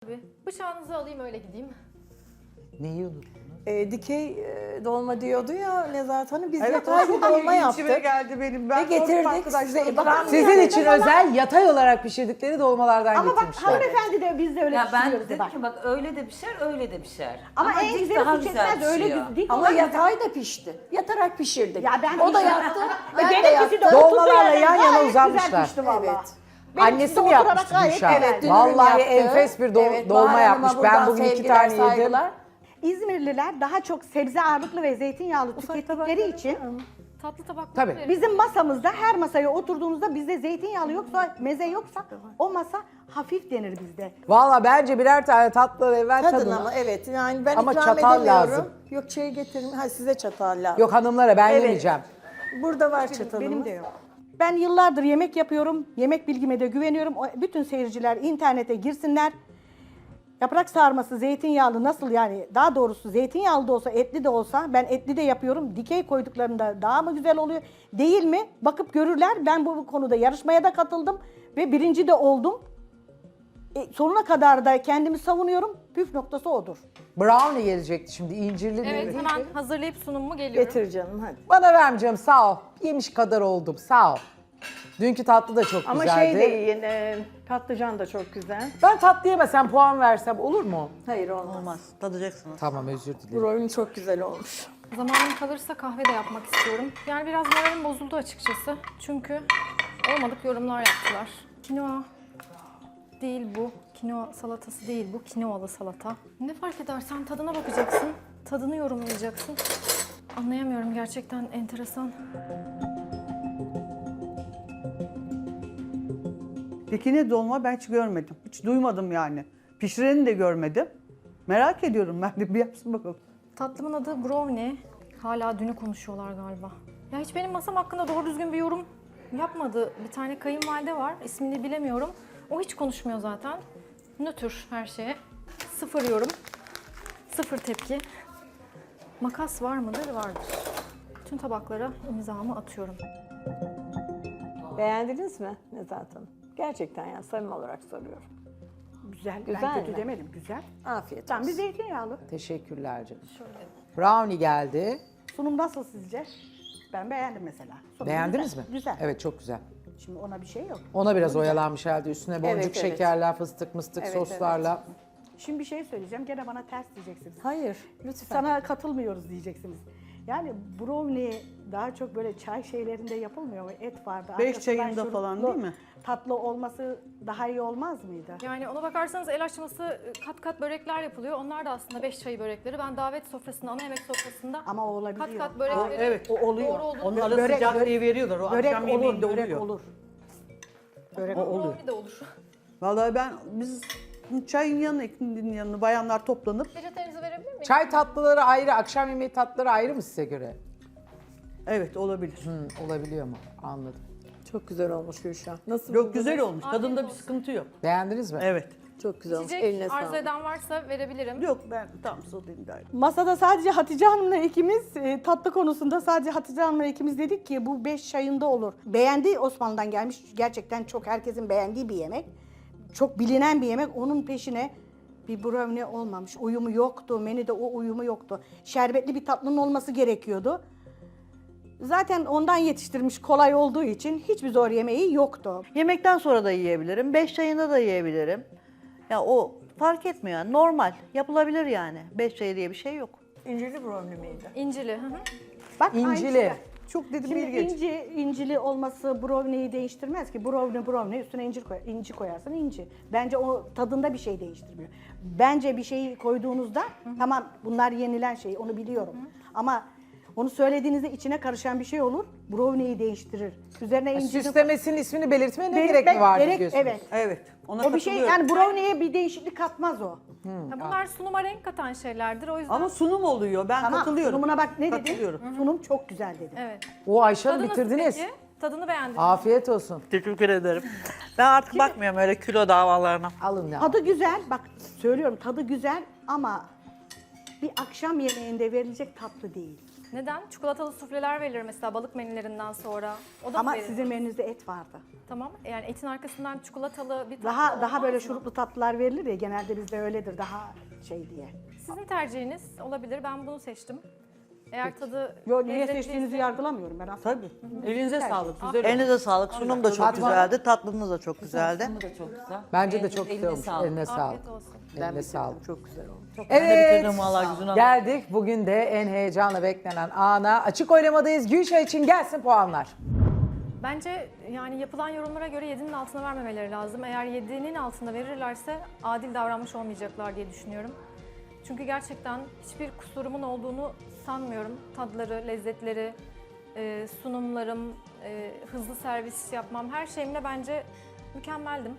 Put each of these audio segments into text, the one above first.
Tabii. Bıçağınızı alayım öyle gideyim. Neyi unuttunuz? E, dikey e, dolma diyordu ya Nezahat Hanım. Biz Evet, yatay bir dolma yaptık. geldi benim. Ben Ve getirdik size. Mısınız? Sizin için özel yatay olarak pişirdikleri dolmalardan Ama bak getirmişler. hanımefendi de biz de öyle Ya ben düşünüyoruz. dedim bak. ki bak öyle de pişer, öyle de pişer. Ama, en dik güzeli daha güzel çekmez öyle pişiyor. dik Ama olan yatay da pişti. Yatarak pişirdik. Ya ben o da yattı. Ben de benimkisi yattım. de oturduğu Dolmalarla yan yana gayet uzanmışlar. Güzel pişti valla. Evet. Benimkisi Annesi mi Gülşah? güzel. Evet, dünürüm Vallahi yaptı. enfes bir do- Evet, dolma Bahar Hanım'a yapmış. Ben buradan bugün iki sevgiler, tane yedim. saygılar. İzmirliler daha çok sebze ağırlıklı ve zeytinyağlı tükettikleri için Tatlı tabakları Tabii. verin. bizim masamızda her masaya oturduğunuzda bizde zeytinyağlı yoksa meze yoksa o masa hafif denir bizde. Valla bence birer tane tatlı evvel Tadın tadın. ama evet. Yani ben Ama ikram çatal edemiyorum. lazım. Yok şey getirin. Ha size çatal lazım. Yok hanımlara ben Evet. yemeyeceğim. Burada var çatalımız. Benim de yok. Ben yıllardır yemek yapıyorum. Yemek bilgime de güveniyorum. O- Bütün seyirciler internete girsinler. Yaprak sarması zeytinyağlı nasıl yani daha doğrusu zeytinyağlı da olsa etli de olsa ben etli de yapıyorum. Dikey koyduklarında daha mı güzel oluyor değil mi? Bakıp görürler. Ben bu konuda yarışmaya da katıldım ve birinci de oldum. E, sonuna kadar da kendimi savunuyorum. Püf noktası odur. Brownie gelecekti şimdi incirli Evet mi? hemen hazırlayıp sunumumu geliyorum. Getir canım hadi. Bana vermeyeceğim sağ ol. Yemiş kadar oldum sağ ol. Dünkü tatlı da çok Ama güzeldi. şey de yiyin. e, patlıcan da çok güzel. Ben tatlı yemesem puan versem olur mu? Hayır olmaz. Olmaz. Tadacaksınız. Tamam özür dilerim. Brownie çok güzel olmuş. Zamanım kalırsa kahve de yapmak istiyorum. Yani biraz moralim bozuldu açıkçası. Çünkü olmadık yorumlar yaptılar. Kinoa değil bu. Kinoa salatası değil bu. Kinoalı salata. Ne fark eder? Sen tadına bakacaksın. Tadını yorumlayacaksın. Anlayamıyorum gerçekten enteresan. Dikine dolma ben hiç görmedim. Hiç duymadım yani. Pişireni de görmedim. Merak ediyorum ben de bir yapsın bakalım. Tatlımın adı brownie. Hala dünü konuşuyorlar galiba. Ya hiç benim masam hakkında doğru düzgün bir yorum yapmadı. Bir tane kayınvalide var. ismini bilemiyorum. O hiç konuşmuyor zaten. Nötr her şeye. Sıfır yorum. Sıfır tepki. Makas var mıdır? Vardır. Tüm tabaklara imzamı atıyorum. Beğendiniz mi Nezahat Hanım? Gerçekten yani samimi olarak soruyorum. Güzel. Güzel ben kötü mi? demedim. Güzel. Afiyet Tam bir olsun. zeytinyağlı. Teşekkürler canım. Brownie geldi. Sunum nasıl sizce? Ben beğendim mesela. Sunum Beğendiniz güzel. mi? Güzel. Evet çok güzel. Şimdi ona bir şey yok. Ona biraz oyalanmış herhalde. Üstüne boncuk Evet, şekerler, fıstık mıstık Evet, soslarla. Şimdi bir şey söyleyeceğim. Gene bana ters diyeceksiniz. Hayır lütfen. Sana katılmıyoruz diyeceksiniz. Yani brownie daha çok böyle çay şeylerinde yapılmıyor mu? Et vardı. Beş arkasından çayında şuruplu, falan değil mi? Tatlı olması daha iyi olmaz mıydı? Yani ona bakarsanız el açması kat kat börekler yapılıyor. Onlar da aslında beş çayı börekleri. Ben davet sofrasında, ana yemek sofrasında Ama o olabiliyor. kat kat O, börekleri evet. O oluyor. doğru olduğunu Onun ara Börek- sıcaklığı veriyorlar. O Börek akşam olur, yemeğinde börek oluyor. olur. Börek Ama olur. brownie de olur. Vallahi ben biz çayın yanına, ikindinin yanına bayanlar toplanıp Peçetenizi Çay tatlıları ayrı, akşam yemeği tatlıları ayrı mı size göre? evet olabilir. Hı, olabiliyor mu? Anladım. Çok güzel olmuş Gülşah. Nasıl Yok buldunuz? güzel olmuş. Afiyet Tadında bir olsun. sıkıntı yok. Beğendiniz mi? Evet. Çok güzel olmuş. İçecek Eline arzu sağlık. eden varsa verebilirim. Yok ben tam sodayım gayet. Masada sadece Hatice Hanım'la ikimiz e, tatlı konusunda sadece Hatice Hanım'la ikimiz dedik ki bu beş çayında olur. Beğendi Osmanlı'dan gelmiş. Gerçekten çok herkesin beğendiği bir yemek. Çok bilinen bir yemek. Onun peşine bir brownie olmamış. Uyumu yoktu. Menüde o uyumu yoktu. Şerbetli bir tatlının olması gerekiyordu. Zaten ondan yetiştirmiş kolay olduğu için hiçbir zor yemeği yoktu. Yemekten sonra da yiyebilirim. Beş çayında da yiyebilirim. Ya o fark etmiyor. Normal. Yapılabilir yani. Beş çayı diye bir şey yok. İncirli brownie miydi? İncili. Hı hı. Bak aynı İncili. şey. Çok dedim Şimdi ilginç. inci, incili olması brownie'yi değiştirmez ki. Brownie brownie üstüne incir koy, inci koyarsın inci. Bence o tadında bir şey değiştirmiyor. Bence bir şeyi koyduğunuzda tamam bunlar yenilen şey onu biliyorum. Ama onu söylediğinizde içine karışan bir şey olur. Brownie'yi değiştirir. Üzerine inciri Süslemesinin ismini belirtmeye ne Gerek- gerek mi var gerek- diyorsunuz? Evet. Evet. Ona O bir şey katılıyorum. yani brownie'ye bir değişiklik katmaz o. Ya bunlar sunuma renk katan şeylerdir. O yüzden Ama sunum oluyor. Ben Tamam katılıyorum. sunumuna bak ne dedin? Katılıyorum. Sunum çok güzel dedim. evet. O Ayşe Hanım Tadı nasıl bitirdiniz. peki? Tadını beğendiniz. mi? Afiyet olsun. Teşekkür ederim. Ben artık bakmıyorum öyle kilo davalarına. Alın ya. Tadı güzel. Bak söylüyorum tadı güzel ama bir akşam yemeğinde verilecek tatlı değil. Neden? Çikolatalı sufleler verilir mesela balık menülerinden sonra. O da Ama mı verilir? sizin menünüzde et vardı. Tamam. Yani etin arkasından çikolatalı bir tatlı Daha daha böyle mı? şuruplu tatlılar verilir ya genelde bizde öyledir daha şey diye. Sizin tercihiniz olabilir. Ben bunu seçtim. Eğer tadı Yo niye lezzetliyse- seçtiğinizi yargılamıyorum ben aslında. Tabii. Elinize sağlık. Güzel oldu. Elinize sağlık. Sunum da çok güzeldi. Tatlınız da çok güzeldi. Bu da çok güzel. Bence de çok güzel eline olmuş. sağlık. Eline sağlık. Afiyet olsun. Eline sağlık. Çok güzel oldu. De Evet. bitirdim. Geldik. Bugün de en heyecanla beklenen ana. Açık oylamadayız. Gülşah için gelsin puanlar. Bence yani yapılan yorumlara göre 7'nin altına vermemeleri lazım. Eğer 7'nin altında verirlerse adil davranmış olmayacaklar diye düşünüyorum. Çünkü gerçekten hiçbir kusurumun olduğunu sanmıyorum. Tadları, lezzetleri, e, sunumlarım, e, hızlı servis yapmam her şeyimle bence mükemmeldim.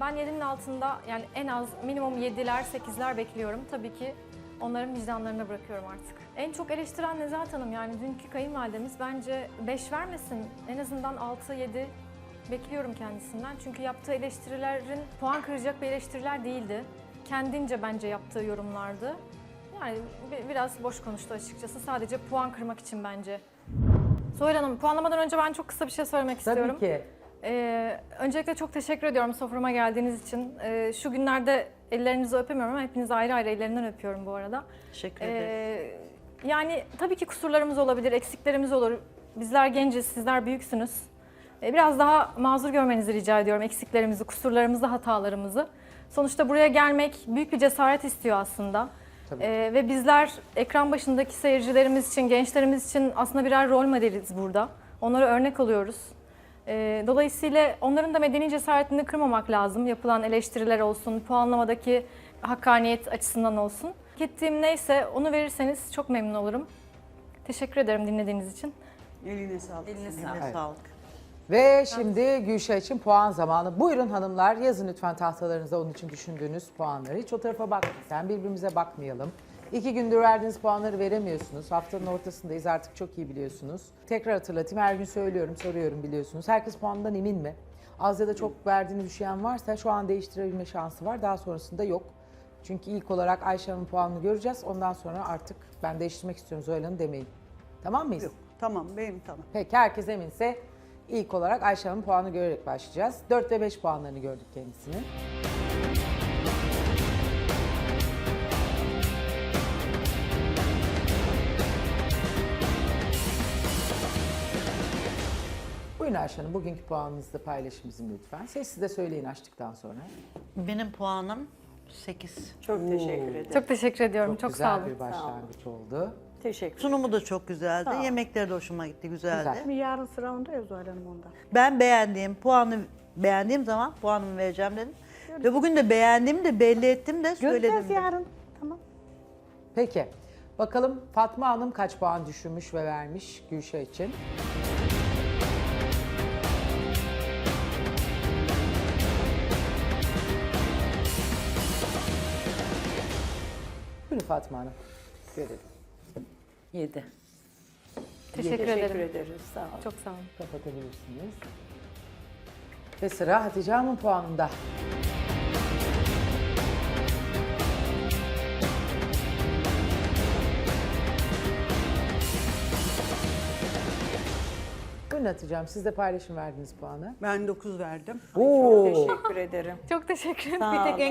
Ben 7'nin altında yani en az minimum 7'ler 8'ler bekliyorum. Tabii ki onların vicdanlarına bırakıyorum artık. En çok eleştiren Nezahat Hanım yani dünkü kayınvalidemiz bence 5 vermesin. En azından 6-7 bekliyorum kendisinden. Çünkü yaptığı eleştirilerin puan kıracak bir eleştiriler değildi. Kendince bence yaptığı yorumlardı. Yani bi- biraz boş konuştu açıkçası. Sadece puan kırmak için bence. Soyal Hanım puanlamadan önce ben çok kısa bir şey söylemek Tabii istiyorum. ki. Ee, öncelikle çok teşekkür ediyorum soframa geldiğiniz için. Ee, şu günlerde ellerinizi öpemiyorum ama hepinizi ayrı ayrı ellerinden öpüyorum bu arada. Teşekkür ederim. Ee, yani tabii ki kusurlarımız olabilir, eksiklerimiz olur. Bizler genciz, sizler büyüksünüz. Ee, biraz daha mazur görmenizi rica ediyorum eksiklerimizi, kusurlarımızı, hatalarımızı. Sonuçta buraya gelmek büyük bir cesaret istiyor aslında. Tabii. Ee, ve bizler ekran başındaki seyircilerimiz için, gençlerimiz için aslında birer rol modeliz burada. Onlara örnek alıyoruz. Ee, dolayısıyla onların da medeni cesaretini kırmamak lazım. Yapılan eleştiriler olsun, puanlamadaki hakkaniyet açısından olsun. Hak ettiğim neyse onu verirseniz çok memnun olurum. Teşekkür ederim dinlediğiniz için. Eline sağlık. Eline sağlık. Eline sağlık. Ve şimdi Gülşah için puan zamanı. Buyurun hanımlar yazın lütfen tahtalarınıza onun için düşündüğünüz puanları. Hiç o tarafa bakmayın. Sen birbirimize bakmayalım. İki gündür verdiğiniz puanları veremiyorsunuz. Haftanın ortasındayız artık çok iyi biliyorsunuz. Tekrar hatırlatayım her gün söylüyorum soruyorum biliyorsunuz. Herkes puanından emin mi? Az ya da çok verdiğini düşen varsa şu an değiştirebilme şansı var. Daha sonrasında yok. Çünkü ilk olarak Ayşe Hanım'ın puanını göreceğiz. Ondan sonra artık ben değiştirmek istiyorum Zoyla Hanım demeyin. Tamam mıyız? Yok, tamam benim tamam. Peki herkes eminse ilk olarak Ayşe Hanım'ın puanı görerek başlayacağız. 4 ve 5 puanlarını gördük kendisinin. Buyurun Ayşe Hanım, bugünkü puanınızı da paylaşın bizimle lütfen. Sessiz de söyleyin açtıktan sonra. Benim puanım 8. Çok teşekkür ederim. Çok teşekkür ediyorum. Çok, güzel sağ olun. bir başlangıç oldu. Teşekkür Sunumu da çok güzeldi. Sağ ol. Yemekleri de hoşuma gitti, güzeldi. Güzel. Şimdi yarın sıra onda ya Zuhal Hanım onda. Ben beğendiğim puanı beğendiğim zaman puanımı vereceğim dedim. Ve bugün de beğendiğimi de belli ettim de söyledim. Göreceğiz de. yarın. Tamam. Peki, bakalım Fatma Hanım kaç puan düşürmüş ve vermiş Gülşah için? Buyurun Fatma Hanım. Görelim. 7. Teşekkür, Teşekkür ederim. ederiz. Sağ olun. Çok sağ olun. Kapatabilirsiniz. Ve sıra Hatice Hanım'ın puanında. Hanım, siz de paylaşım verdiğiniz puanı. Ben 9 verdim. Oo. Teşekkür ederim. Çok teşekkür ederim. Sağ Bir tek olun.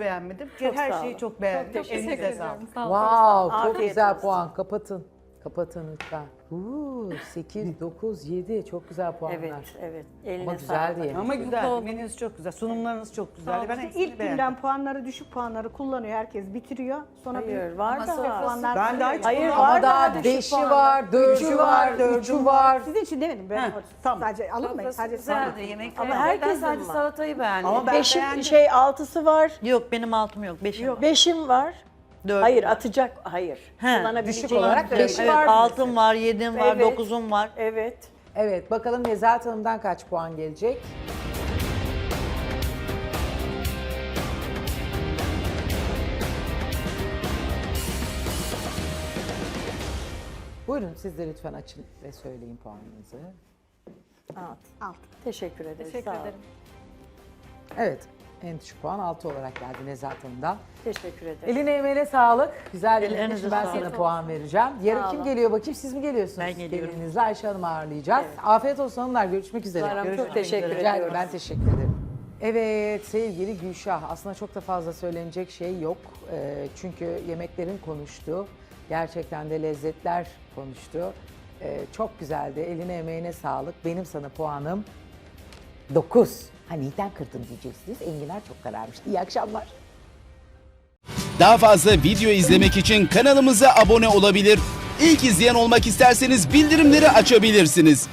beğenmedim. Çok Her şeyi olun. çok beğendim. Çok teşekkür Elinize ederim. sağlık. Sağ olun. Wow, çok Afiyet güzel olsun. puan. Kapatın. Kapatın lütfen. Uuu, 8, 9, 7. Çok güzel puanlar. Evet, evet. Eline Ama güzel sağlık. diye. Ama güzel. Menünüz çok güzel. Sunumlarınız çok güzeldi. Ben İşte hepsini ilk beğendim. günden puanları düşük puanları kullanıyor. Herkes bitiriyor. Sonra Hayır, bir var da. puanlar Ben daha hiç Hayır, Ama var daha düşük 5'i puanlı. var, 4'ü Üçü var, var, dördü 3'ü var. Sizin için demedim ben. Heh, tamam. Sadece alınmayın. Sadece Güzeldi yemekler. Ama herkes sadece salatayı beğendi. Ama ben Beşim, beğendim. şey altısı var. Yok benim altım yok, beşim var. Beşim var. Dört. Hayır atacak. Hayır. He, düşük olarak bir- beş Evet, var. altım var, yedim var, Evet. dokuzum var. Evet. Evet, bakalım Nezahat Hanım'dan kaç puan gelecek? Buyurun siz de lütfen açın ve söyleyin puanınızı. Alt. Alt. Teşekkür ederiz. Teşekkür sağ olun. ederim. Evet, En düşük puan 6 olarak geldi Nezahat Hanım'dan. Teşekkür ederim. Eline emeğine sağlık. Güzel bir yemek. Ben sana puan vereceğim. Yarın kim geliyor bakayım? Siz mi geliyorsunuz? Ben geliyorum. Gelinizle Ayşe Hanım'ı ağırlayacağız. Afiyet olsun hanımlar. Görüşmek üzere. Hanım, çok Görüşmek teşekkür ederim. Ben teşekkür ederim. Evet sevgili Gülşah aslında çok da fazla söylenecek şey yok. Ee, çünkü yemeklerin konuştu. Gerçekten de lezzetler konuştu. Ee, çok güzeldi. Eline emeğine sağlık. Benim sana puanım 9. Ha neden kırdın diyeceksiniz. Enginar çok kararmıştı. İyi akşamlar. Daha fazla video izlemek için kanalımıza abone olabilir. İlk izleyen olmak isterseniz bildirimleri açabilirsiniz.